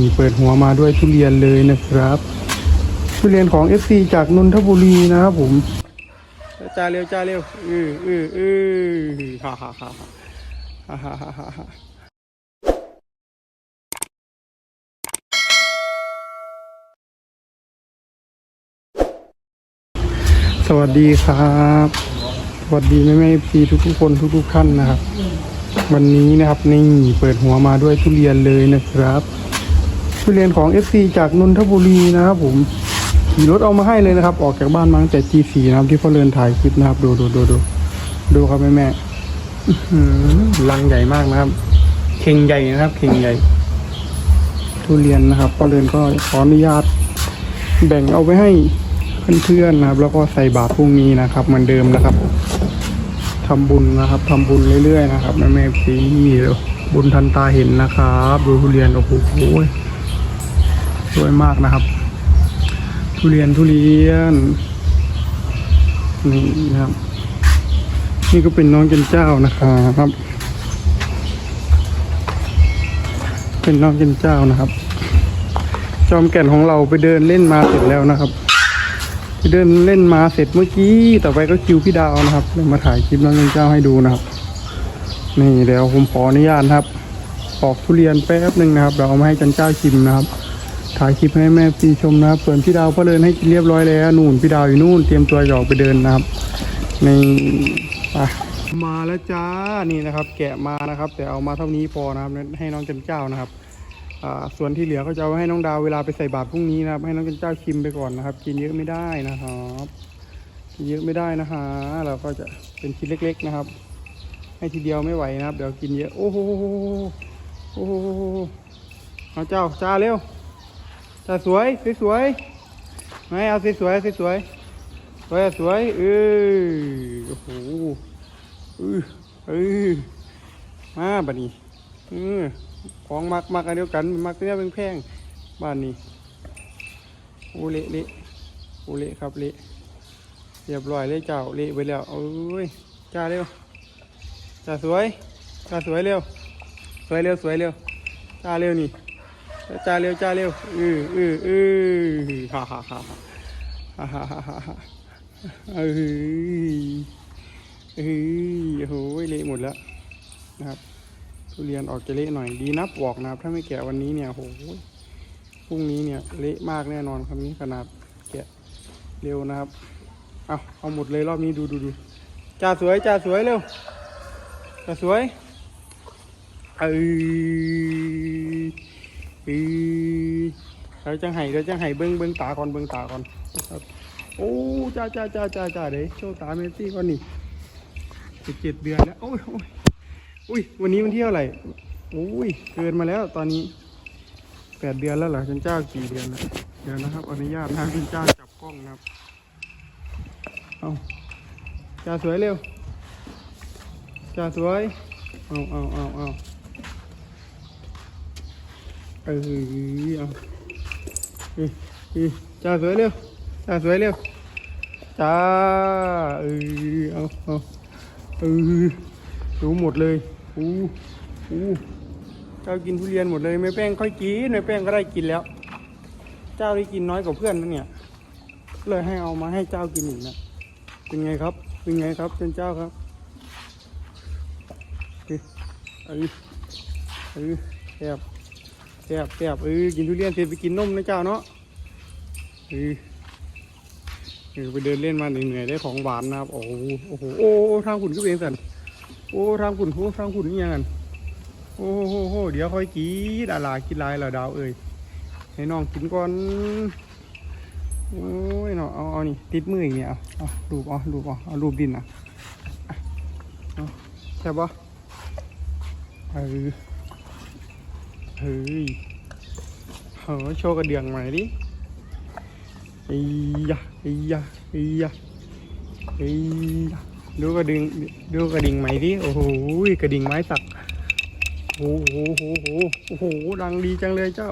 นี่เปิดหัวมาด้วยทุเรียนเลยนะครับ ทุเรียนของ FC จากนนทบุรีนะครับผมจ้าเร็วจ้าเร็วอืออืออือฮ่าฮ่าฮ่าฮ่าฮ่าฮ่าฮ่าฮ่าสวัสดีครับ สวัสดีแม่แม่ FC ทุกทุกๆคนทุกทุกๆท่านนะครับ วันนี้นะครับนี่เปิดหัวมาด้วยทุเรียนเลยนะครับ ทุเรียนของ FC จากนนทบุรีนะครับผมขี่รถเอามาให้เลยนะครับ ออกจากบ้านมาตั้งแต่ G4 นะครับ ที่พ่อเรือนถ่ายคลิปนะครับ ดูดูดูดูดูครับแม่แม่ลังใหญ่มากนะครับ เข่งใหญ่นะครับ เข่งใหญ่ ทุเรียนนะครับพ่อเรือนก็ขออนุญาต แบ่งเอาไว้ให้เพื่อนๆนะครับ แล้วก็ใส่บาตรพรุ่งนี้นะครับเหมือนเดิมนะครับทำบุญนะครับทำบุญเรื่อยๆนะครับแม่แม่พีเดี๋ยวบุญทันตาเห็นนะครับ ดูทุเรียนโอ้โห สวยมากนะครับ ทุเรียนทุเรียนนี่นะครับ นี่ก็เป็นน้องเจนเจ้านะครับ เป็นน้องเจนเจ้านะครับ จอมแก่นของเราไปเดินเล่นมาเสร็จแล้วนะครับ ไปเดินเล่นมาเสร็จเมื่อกี้ต่อไปก็คิวพี่ดาวนะครับเดี๋ยวมาถ่ายคลิปน้องเงินเจ้าให้ดูนะครับ นี่เดี๋ยวผมขออนุญาตนะครับปอกทุเรียนแป๊บหนึ่งนะครับ เราเอามาให้จันเจ้าชิมนะครับ ถ่ายคลิปให้แม่พี่ชมนะครับ ส่วนพี่ดาวก็เดินให้เรียบร้อยแล้วนู่นพี่ดาวอยู่นู่นเตรียมตัวจะออกไปเดินนะครับ ในอะมาแล้วจ้านี่นะครับ แกะมานะครับ แต่เอามาเท่านี้พอนะครับ ให้น้องจันเจ้านะครับส่วนที่เหลือก็จะเอาให้น้องดาวเวลาไปใส่บาตรพรุ่งนี้นะครับ ให้น้องเป็นเจ้าชิมไปก่อนนะครับ กินเยอะไม่ได้นะครับกินเยอะไม่ได้นะฮะเราก็จะเป็นชิ้นเล็ก ๆนะครับ ให้ทีเดียวไม่ไหวนะครับ เดี๋ยวกินเยอะโอ้โหโอ้โหเอาเจ้าจ้าเร็ว จ้าสวยสวยไม่เอาสวยสวยๆสวยสวยสวยเออโอ้โหเออเออมาบัดนี้เออของมักมักอันเดียวกันมักเนี่ยเป็นแพงบ้านนี้โอเละเละโอเละครับเละเรียบร้อยเลยเจ้าเละไปแล้วเอ้ยจ้าเร็วจ้าสวยจ้าสวยเร็วสวยเร็วสวยเร็วจ้าเร็วนี่ จ้าเร็วจ้าเร็วอืออืออือฮ่าฮ่าฮ่าฮ่าฮ่าฮ่าฮ่าฮ่าเอ้ยเอ้ยโอ้โหเละหมดแล้วนะครับทุเรียนออกจะเละหน่อยดีนับบอกนะครับ ถ้าไม่แกะวันนี้เนี่ยโหพรุ่งนี้เนี่ยเละมากแน่นอนครับนี้ขนาดแกะเร็วนะครับเอาเอาหมดเลยรอบนี้ดูดูดูจ่าสวยจ่าสวยเร็วจ่าสวยเอ้ยเอ้ ยเดี๋ยวจังไห้เดี๋ยวจังไห้เบิ้งเบิ้งตาก่อนเบิ้งตาก่อนครับโอ้จ้าจ้าจ้าจ้าจ้าเดี๋ยวโชว์ตาเมสซี่ก่อนนี่สิบเจ็ดเดือนแล้วโอ้ยโอ้ยอุ้ยวันนี้วันที่เท่าไหร่อุ้ยเกินมาแล้วตอนนี้แปดเดือนแล้วเหรอฉันเจ้ากี่เดือนแล้วเดี๋ยวนะครับอนุญาตนะฉันเจ้าจับกล้องนะครับเอาจ่าสวยเร็วจ่าสวยเอาเอาเอาเอา เออเอาเอ้ยเอ้ยจ่าสวยเร็วจ่าสวยเร็วจ้าเออเอาเอาเออรู้หมดเลยอู้อู้เจ้ากินทุเรียนหมดเลยไม่แป้งค่อยกินไม่แป้งก็ได้กินแล้ว เจ้าได้กินน้อยกว่าเพื่อนนะเนี่ยเลยให้เอามาให้เจ้ากินอีกนะเป็นไงครับ เป็นไงครับเป็นเจ้าครับเอ้ยเอ้ยเอ้ยแซ่บ แซ่บแซ่บเออกินทุเรียนเสร็จไปกินนมนะเจ้าเนาะเออเออไปเดินเล่นมาเหนื่อยๆได้ของหวานนะครับโอ้โหโอ้โหโอ้ทางขุนก็เป็นสันโอ้ทางขุนโอ้ทางขุนนี่ยังไงโอ้โหโหเดี๋ยวค่อยกินดารากินลายเหรอดาวเอ้ยให้น้องกินก่อนโอ้ยเนาะเอาเอานี่ติดมืออีกเนี่ยเอาเอารูปเอารูปเอาเอารูปดินอะใช่ปะเออ เฮ้ยเฮ้ยโชว์กระเดื่องใหม่ดิอ้ยะอ้ยะอ้ยะอ้ยะดูกระดิ่งดูกระดิ่งใหม่ดิโอ้โหกระดิ่งไม้สักโอ้โหโอ้โหโอ้โหดังดีจังเลยเจ้า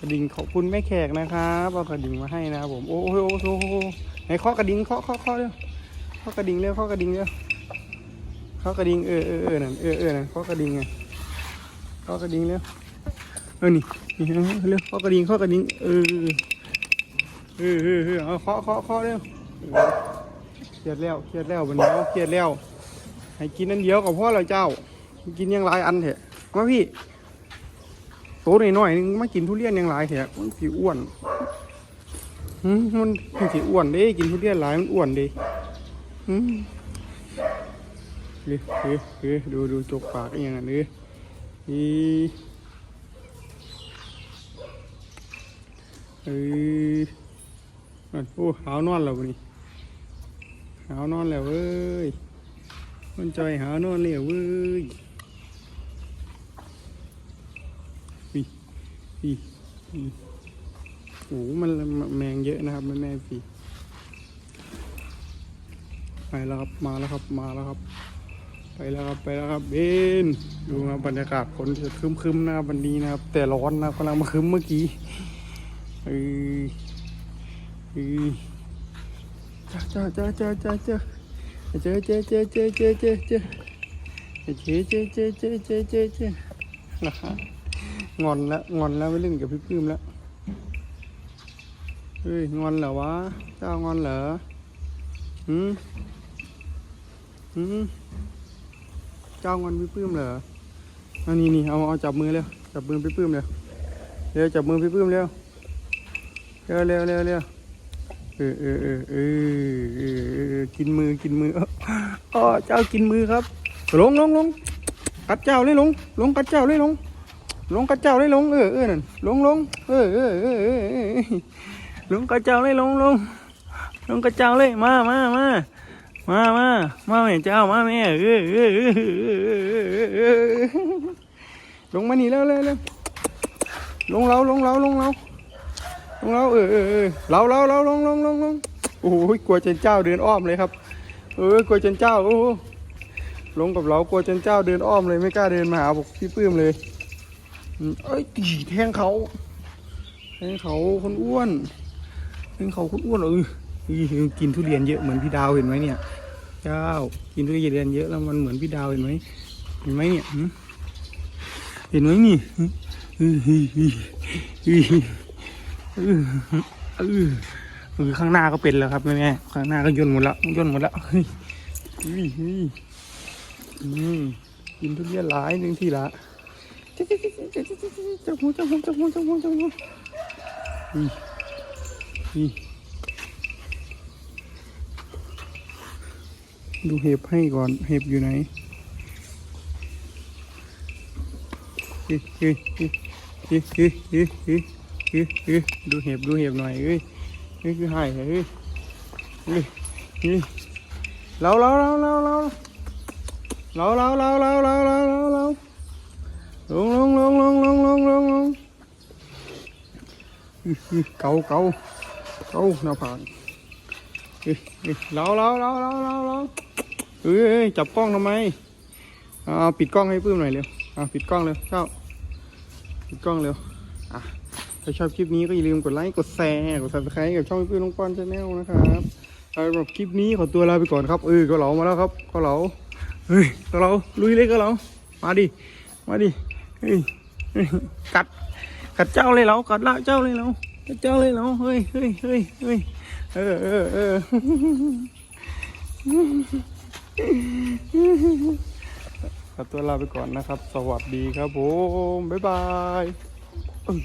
กระดิ่งขอบคุณแม่แขกนะครับเอากระดิ่งมาให้นะครับผมโอ้โหโอ้โหโอ้โหไหนเคาะกระดิ่งเคาะเคาะเคาะเร็วเคากระดิ่งเร็วเคากระดิ่งเร็วเคากระดิ่งเออเออเออนั่นเออเออนั่นเคากระดิ่งไง เคากระดิ่งเร็วเออนี่นี่เอาเร็วเคากระดิ่งเคากระดิ่งเออเออเออเออเอาเคาะเคาะเคาะเร็วเครียดแล้วเครียดแล้ววันนี้เอาเครียดแล้ว ให้กินนั่นเดียวกับพ่อเราเจ้า กินยังหลายอันเถอะมาพี่โตหน่อยหน่อยๆนึงมากินทุเรียนยังหลายเถอะมันผิวอ้วนหืมมันผิวอ้วนเด้กินทุเรียนหลายมันอ้วนเด้เฮ้ยเฮ้ยเฮ้ยดูดูจกปากอย่างนั้นเลย อีเอ้ยโอ้หาวนอนแล้ววันนี้หาวนอนแล้วเว้ยมันจหานอนเลยเว้ยปีปีปีโอ้มันแมงเยอะนะครับมันแม่ปีไปแล้วครับมาแล้วครับมาแล้วครับ ไปแล้วครับไปแล้วครับเบนดูนะบรรยากาศฝนจะครึมนะครับวันนี้นะครับ แต่ร้อนนะกำลังมาคึมเมื่อกี้เออเออจ้าจ้าจ้าจ้าจ้าจ้าเจอเจอเจอเจอเจอเจอเจอเจอเจอเจอเจอเจอเจอเจอนะฮะงอนแล้วงอนแล้วไม่เล่นกับพี่ปื้มแล้วเฮ้ยงอนเหรอวะเจ้างอนเหรอหืมหืม จ้างอนพี่ปื้มเหรออานี่นี่เอาเอาจับมือเร็วจับมือพี่ปื้มเร็วเร็วจับมือพี่ปื้มเร็วเร็วเร็วเร็วเร็วเออเออเออเออเออกินมือกินมืออ๋อเจ้ากินมือครับลงลงลงกัดเจ้าเลยลงลงกัดเจ้าเลยลงลงกัดเจ้าเลยลงเออเออนั่นลงลงเออเออเออเออเออลงกัดเจ้าเลยลงลงลงกัดเจ้าเลยมามามา มามามาแม่เจ้ามาแม่เออเออลงมานี่แล้วเลยเลยลงเราลงเราลงเราลงเออเออเออเราเราเราลงลงลงลงโอ้โหกลัวเจนเจ้าเดินอ้อมเลยครับ เออกลัวเจนเจ้าโอ้ลงกับเรากลัวเจนเจ้าเดินอ้อมเลยไม่กล้าเดินมาหาบอกพี่ปื้มเลยเอ้ยตีแทงเขาแทงเขาคนอ้วนแทงเขาคนอ้วนเออเออกินทุเรียนเยอะเหมือนพี่ดาวเห็นไหมเนี่ย เจ้า กินทุเรียนเยอะแล้วมันเหมือนพี่ดาวเห็นไหมเห็นไหมเนี่ยเห็นไหมนี่หืมเออเออเออข้างหน้าก็เป็นแล้วครับแม่ๆข้างหน้าก็ย่นหมดแล้วย่นหมดแล้วเฮ้ยเฮ้ยอืมกินทุเรียนหลายหนึ่งทีละจับหัวจับหัวจับหัวจับหัวจับหัวเฮ้ยเฮ้ย ดูเห็บให้ก่อน เห็บอยู่ไหนเฮ้ยเฮ้ยเฮ้ยเฮ้ยเฮ้ยเฮ้ยเฮ้ยเฮ้ยดูเห็บดูเห็บหน่อยเฮ้ยเฮ้ยคือหายเฮ้ยเฮ้ยเฮ้ยเราเราเราเราเราเราเราเราเราเราเราเราเราลงลงลงลงลงลงลงลงเฮ้ยเฮ้ยเกาเกาเกาหน้าผาก เราเราเราเราเราเราเฮ้ยจับกล้องทำไมอ่าปิดกล้องให้ปื้มหน่อยเร็วอ่าปิดกล้องเร็วเจ้าปิดกล้องเร็วอะถ้าชอบคลิปนี้ก็อย่าลืมกดไลค์กดแชร์กด subscribe กับช่องพี่น้องปอนชาแนลนะครับสำหรับคลิปนี้ขอตัวลาไปก่อนครับเออก็เหลามาแล้วครับก็เหลาเฮ้ยก็เหลาลุยเลยก็เหลามาดิมาดิเฮ้ยเฮ้ยกัดกัดเจ้าเลยเหลากัดละเจ้าเลยเหลา เจ้าเลยเนาะเฮ้ยเฮ้ยเฮ้ยเฮ้ยเออเออเออขอตัวลาไปก่อนนะครับ สวัสดีครับผม บ๊ายบายเอ้ย